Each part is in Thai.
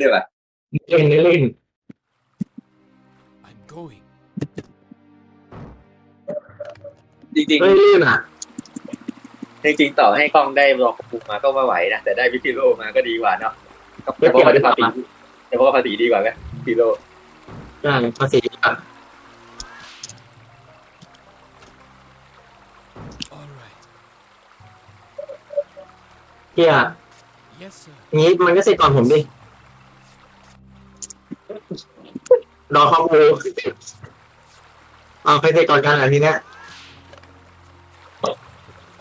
เรียกว่าเล่นเล่น I'm going. จริงเฮ้ยเล่นอะๆจริงๆต่อให้กล้องได้รอกปุกมาก็ไม่ไหวนะแต่ได้วิคิโลมาก็ดีกว่าเนาะแต่เพราะว่าภาษีแต่เพราะว่าภาษีดีกว่าไหมกิโลใช่ภาษีอะ All right. เฮีย Yes, sir. งี้มันก็เสร็จก่อนผมดิ รอข้อมูลเอาใครเสร็จก่อนกันอะทีเนี้ย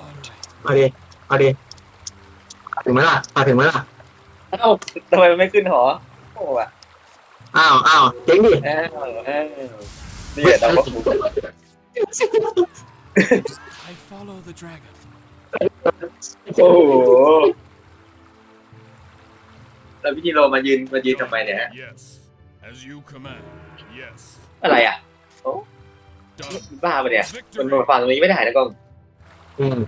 All right. เอาดิเอาดิถึงไหมล่ะมาถึงไหมล่ะเอ้าทำไมมันไม่ขึ้นหอโอ้ว่ะอ้าวอ้าวเจ๊งดิอ้าวอ้าวนี่แหละเราก็ I follow the dragon. โอ้โหแล้วพี่กิโลมายืนมายืนทำไมเนี่ยฮะ Yes. As you command. Yes. อะไรอะ Done. บ้าปะเนี่ย มัน Victory. มาฟังตรงนี้ไม่ได้นะกล้องอืม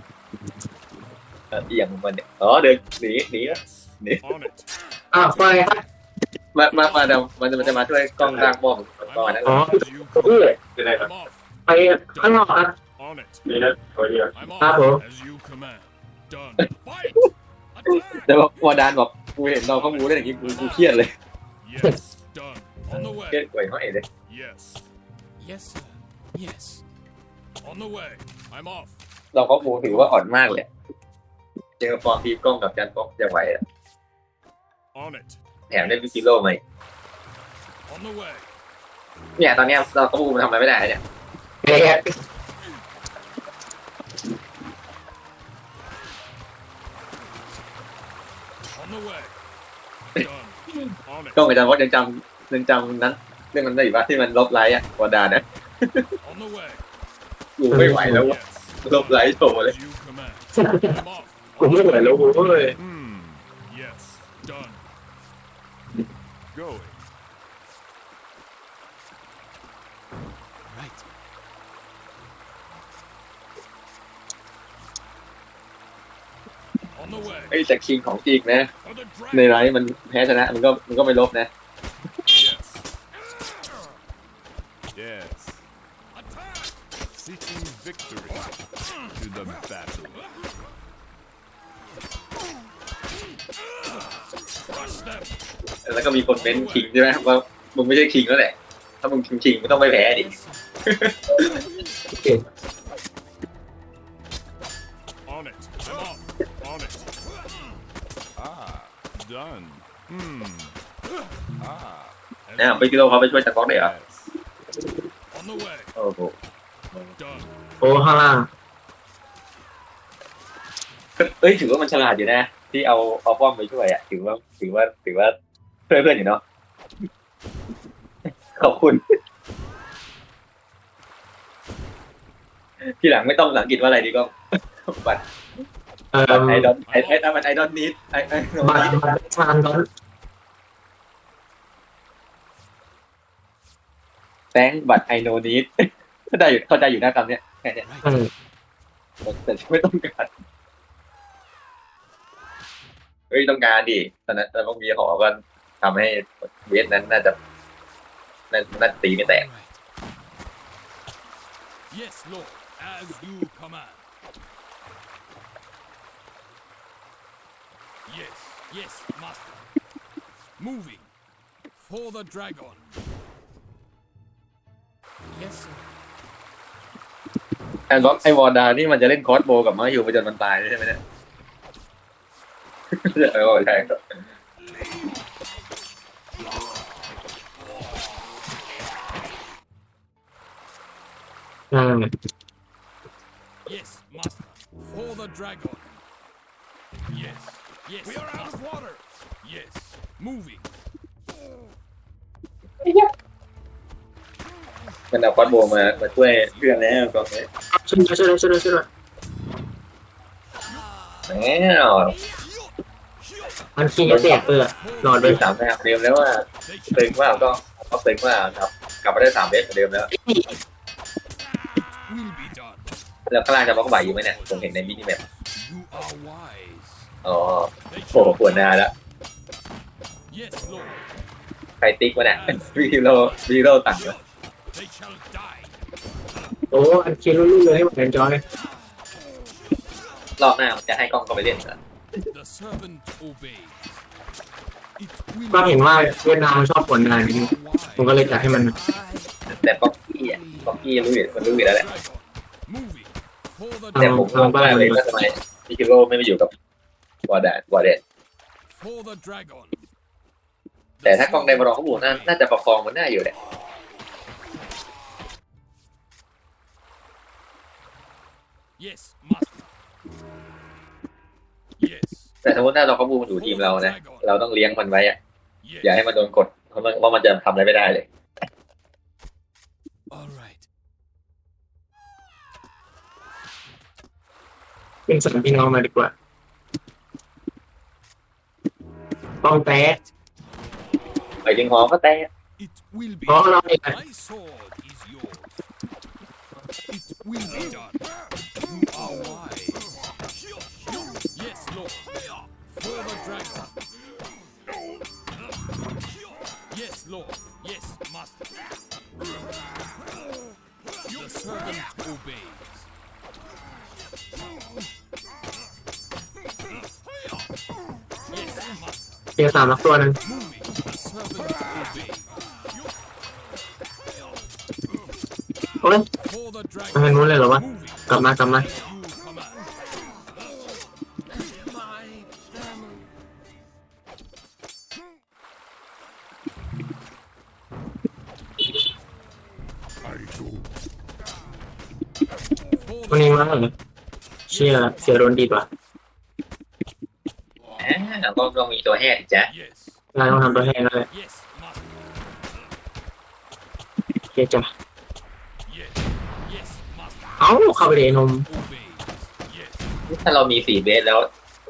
เออเอียงของมันเนี่ยอ๋อเดินหนีหนีแล้ว Yes. On it. อ้าวไปครับมามามาเดี๋ยวมันจะมันจะมาช่วยกล้องร่างบ้องก่อนนะอ๋อ As you เอ้ย command. เป็นไรครับ I'm off. ไปข้างนอกอะ On it. นี่นะขอเดียว I'm Ah, off. bro. As you command. Done. Fight. Attack. แต่ว่าวอดานบอกกูเห็นเราข้อมูลได้อย่างงี้กูกูเครียดเลย Yes. Done. On the เครียด way. กว่าห้อยเลย Yes. Yes, sir. Yes. On the way. I'm off. เราข้อมูลถือว่าอ่อนมากเลย เจอฟอร์มทีมกล้องกับจันป๊อกจะไหวอะ On it. แถมได้วิกิโลไหม On the way. เนี่ยตอนเนี้ยเราข้อมูลมันทำอะไรไม่ได้เนี่ยแกะ On the way. Done. On กล้อง it. กับจันป๊อกยังจำ ยังจำนั้นเรื่องนั้นได้อยู่ปะที่มันลบไลท์อะวอดานนะ On the way. กูไม่ไหวแล้ววะ Yes. ลบไลท์โชว์เลย As you command. I'm off. ผมไม่ไหวแล้วโว้ย Hmm. Yes. Done. Going. Right. On the way. ไอ้ยแต่คิงของจริงนะ For the ใน dragon. ไลท์มันแพ้ชนะมันก็มันก็ไม่ลบนะ Yes. Yes. Attack. Seeking victory. To the battle. Crush them. แล้วก็มีคนเม้นคิงใช่ไหมว่ามึงไม่ใช่คิงแล้วแหละ ถ้ามึงคิงคิงมึงต้องไม่แพ้ดิ Yes, sir. On it. I'm off. On it. Ah. Done. Hmm. Ah. As นะ you ไปกิโลเขาไปช่วยจันป๊อกได้เหรอ Yes. On the way. โอ้โห Done. โอ้ข้างล่าง เอ้ยถือว่ามันฉลาดอยู่นะ ที่เอาเอาป้อมไปช่วยอะถือว่าถือว่าถือว่าช่วยเพื่อนอยู่เนาะขอบคุณ ทีหลังไม่ต้องภาษาอังกฤษว่าอะไรดีก็บัตรเอ่อบัตรไอดอนไอไอไอบัตรไอดอนนิดไอไอบัตรบัตรชานดอน แตงบัตรไอโนนิดเข้าใจอยู่เข้าใจอยู่หน้าคำเนี้ยแค่เนี้ยอืมแต่ไม่ต้องการเฮ้ยต้องการดิตอนนั้นตอนพวกมีหอก็ทำให้เวทนั้นน่าจะน่าน่าจะตีไม่แตก Right. Yes, Lord. As you command. Yes. Yes, Master. Moving. For the dragon. แอนบอกไอวอร์ดานี่มันจะเล่นคอสโบกับมาอยู่ไปจนมันตายใช่ไหมเนี่ยเออใช่ครับอืม Yes, Master. For the dragon. Yes. Yes. We are out of water. Yes. Moving. มันเอาคอสโบมา มาช่วยเพื่อนแล้วก็เลยช่วยด้วยช่วยด้วยช่วยด้วยช่วยด้วยแล้วมันคิงจะเสียเปลือกหลอดเลเป็ยนสามแต้มเดิมแล้วว่าตึงว่าก็เขาตึงว่าครับ กลับมาได้สามเมตรเหมือนเดิมแล้ว Will be done. แล้วข้างล่างจะบล็อกไหวอยู่ไหมเนี่ย ผมเห็นในมินิแมป You are wise. อ๋อ They โผล่ shall ขวดนาแล้ว Yes, Lord. ใครติ๊กวะเนี่ยวิคิโลวิคิโลต่างวะ They shall die. โอ้อันเคียนรุ่นๆเลยให้ผมแอนจอย รอบหน้ามันจะให้กล้องเข้าไปเล่นเหรอ The servant obeys. It will ก็เห็นว่าเวียดนามมันชอบผลงานนี้ wise. ผมก็เลยจัดให้มัน แต่ป๊อกกี้อะป๊อกกี้รู้อยู่มันรู้อยู่แล้วแหละ Dragon. Moving. For the แต่เอาผม dragon. งงมากเลยว่าทำไมวิคิโลไม่มาอยู่กับวอร์ดานวอร์เดน For the dragon. แต่ถ้ากล้องได้มาลองข้อมูลน่าน่าจะประคองมันน่าอยู่แหละ Yes, master. Yes. แต่สมมติถ้าเราข้อมูลมันอยู่ทีมเรานะเราต้องเลี้ยงมันไว้อะอย่า Yes. ให้มันโดนกดเพราะมันว่ามันจะทำอะไรไม่ได้เลย All right. เป็นสามพี่น้องมาดีกว่าต้องแตะไปถึงหอมก็แต่ It will be. เพราะเราเองอะ My sword is yours. It will be done. เกียร์สามลักตัวหนึ่งเฮ้ยมันเห็นนู้นเลยเหรอวะ กลับมากลับมา You command. My family. วันนี้มาเหรอเชี่ยเสียโดนดีดว่ะอ่าต้องต้องมีตัวแห้งจ้ะ Yes. งานต้องทำตัวแห้งแล้วแหละ Yes, master. เชี่ยจ้ะ Yes. Yes, master. เอ้าเข้าไปเดนม Obeys. Yes. ถ้าเรามีสี่เบสแล้ว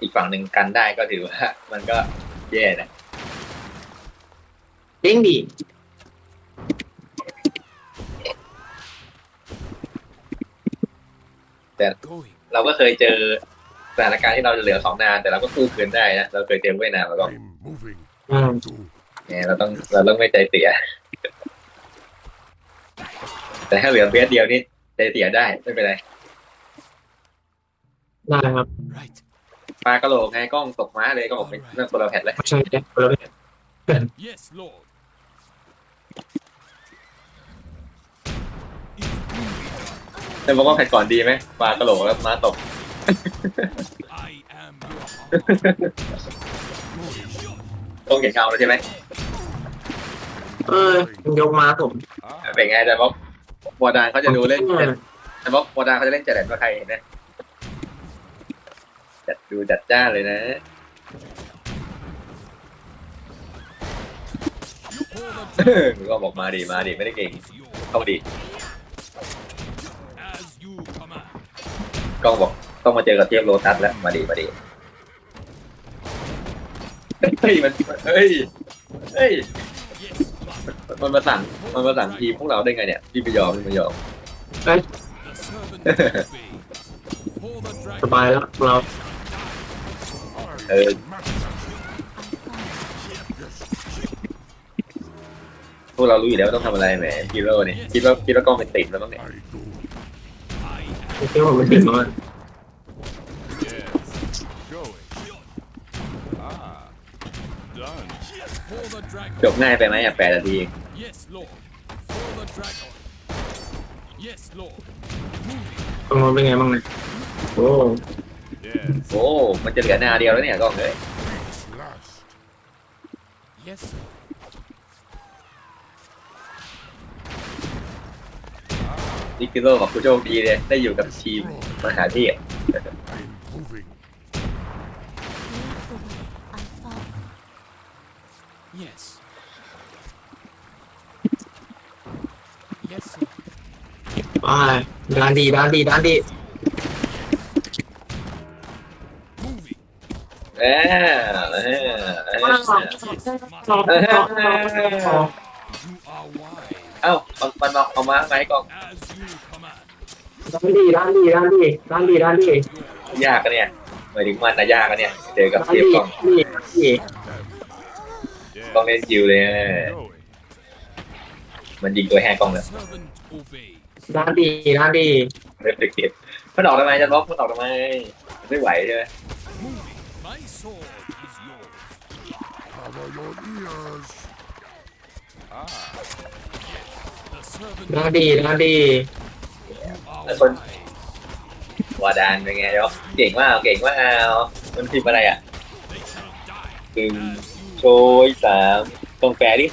อีกฝั่งหนึ่งกันได้ก็ถือว่า มันก็แย่นะเด้งดี Going. เราก็เคยเจอสถานการณ์ที่เราจะเหลือสองนาน แต่เราก็สู้คืนได้นะ เราเคยเจอเวียดนามแล้วก็ I'm moving อืม to เนี่ยเราต้องเราต้องไม่ใจเสีย แต่ถ้าเหลือเบสเดียวนี่ใจ เสียได้ไม่เป็นไรได้ครับ Right. ปลากระโหลกไงกล้องตกม้าเลยก็บอกเป็นเรื่องคนละแผ่นเลยไม่ใช่แจ็คคนละแบบ Yes, Lord. It will be done. แต่บอกว่าแผ่นก่อนดีไหมปลากระโหลกแล้วม้าตก I am your armor. ต้องเห็นเงาแล้วใช่ไหมเออมันยกมาผมเป็นไงแต่บอก วอร์ดานเขาจะดูเล่นแต่บอกวอร์ดานเขาจะเล่นจัดแดนว่าใครเห็นไหมจัดดูจัดจ้านเลยนะ For the ก็บอกมาดีมาดีไม่ได้เก่ง dragon is yours. เข้าดี As you command. กล้องบอกต้องมาเจอกับเทียบโลตัสแล้วมาดีมาดีเฮ้ยมันเฮ้ยเฮ้ย Yes, master. มันมาสั่งมันมาสั่งทีมพวกเราได้ไงเนี่ยพี่ไม่ยอมพี่ไม่ยอม The servant obeys. For the ส dragon. บายแล้วเราเออพวกเรารู้อยู่แล้วว่าต้องทำอะไรแหมฮีโร่เนี่ยคิดว่าคิดว่ากล้องเป็นติดแล้วต้องเนี่ย I do. I am ไม่ใช่ผมไม่ถึงมัน Yes. จบง่ายไปไหมอะแปดนาทีเอง Yes, Lord. For the dragon. Yes, Lord. Moving. ตรงนู้นเป็นไงบ้างเนี่ยโอ้ Yes. โอ้มันจะเหลือหน้าเดียวแล้วเนี่ยกล้องเลย Last. Yes, sir. นิกิโลบอกกูโชคดีเลยได้อยู่กับทีมมหาเทพ I'm moving. I follow. Yes. Yes, sir. ไปด้านดีด้านดีด้านดี Moving. เออเออเออ Yes, master. เออ You are wise. เอ้ามันมันเอาเอามาไหมกล้อง As you command. ด้านดีด้านดีด้านดีด้านดีด้านดียากกันเนี่ยหมายถึงมันนะยากกันเนี่ย เจอกับด้านเทียบดีกล้องด้านดีด้าน ดี Yes. กล้องเล่นจิวเลยนะ Going. มันยิงตัวแหกกล้องเลย Servant obeys. ด้านดีด้านดีเรียบเก็บมันออกทำไมจันบล็อกมันออกทำไมมันไม่ไหวใช่ไหม Moving. My sword is yours. Cover your ears. Ah, The servant ด้านดีด้านดี are That's one. wise. วาดานเป็นไงเดี๋ยวเก่งมากเก่งมากมันพิมพ์อะไรอะ They shall die คือ as you โชยสามตรงแฟร์ดิ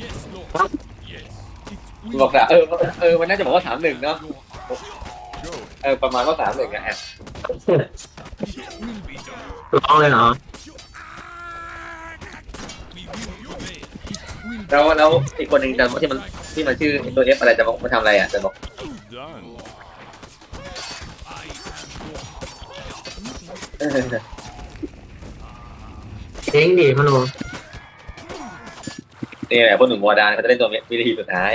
Yes, Lord. Yes. It บอกสามเออเออมันน่าจะบอกว่าสามหนึ่งเนาะ Going. เออประมาณว่าสามหนึ่งอะ will be done. ร้องเลยเหรอ We will prevail. It will แล้วแล้วอีกคนหนึ่งจะที่มันที่มันชื่อตัวเอฟอะไรจะบอกมาทำอะไรอะจะบอก Done. I am your เออ เด้งดีพนุนี่แหละพวกหนุ่มวอดานเขาจะเล่นตัววิธีสุดท้าย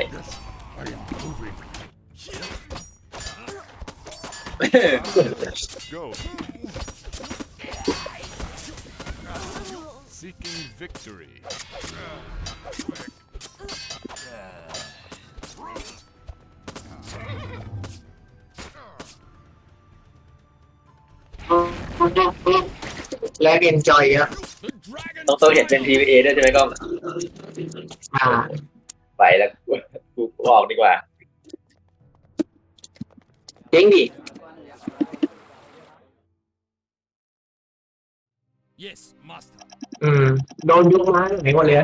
Go. Seeking victory. และเอนจอยอะ ต้องตัวเห็นเป็น PVA ด้วยใช่ไหมกล้องอ่าไปแล้วกูกูออกดีกว่าเด้งดี Yes, master. อืม โดนยุบมาไหนหมดเลย